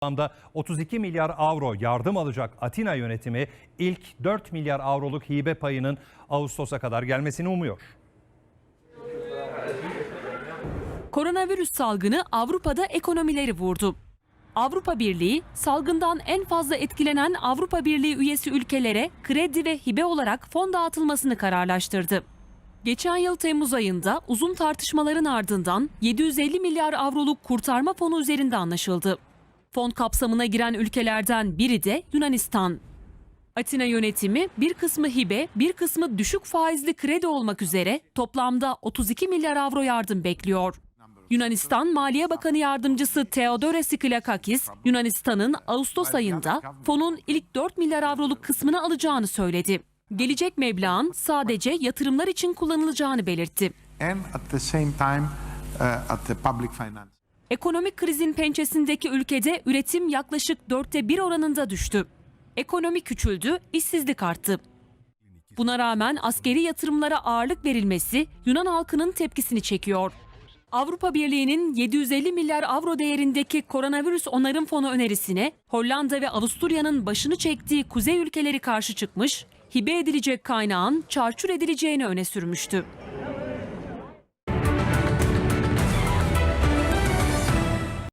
Toplamda 32 milyar avro yardım alacak Atina yönetimi ilk 4 milyar avroluk hibe payının Ağustos'a kadar gelmesini umuyor. Koronavirüs salgını Avrupa'da ekonomileri vurdu. Avrupa Birliği salgından en fazla etkilenen Avrupa Birliği üyesi ülkelere kredi ve hibe olarak fon dağıtılmasını kararlaştırdı. Geçen yıl Temmuz ayında uzun tartışmaların ardından 750 milyar avroluk kurtarma fonu üzerinde anlaşıldı. Fon kapsamına giren ülkelerden biri de Yunanistan. Atina yönetimi bir kısmı hibe, bir kısmı düşük faizli kredi olmak üzere toplamda 32 milyar avro yardım bekliyor. Yunanistan Maliye Bakanı Yardımcısı Theodoros Skylakakis, Yunanistan'ın Ağustos ayında fonun ilk 4 milyar avroluk kısmını alacağını söyledi. Gelecek meblağın sadece yatırımlar için kullanılacağını belirtti. and at the same time uh, at the public finance. Ekonomik krizin pençesindeki ülkede üretim yaklaşık dörtte bir oranında düştü. Ekonomi küçüldü, işsizlik arttı. Buna rağmen askeri yatırımlara ağırlık verilmesi Yunan halkının tepkisini çekiyor. Avrupa Birliği'nin 750 milyar avro değerindeki koronavirüs onarım fonu önerisine Hollanda ve Avusturya'nın başını çektiği kuzey ülkeleri karşı çıkmış, hibe edilecek kaynağın çarçur edileceğini öne sürmüştü.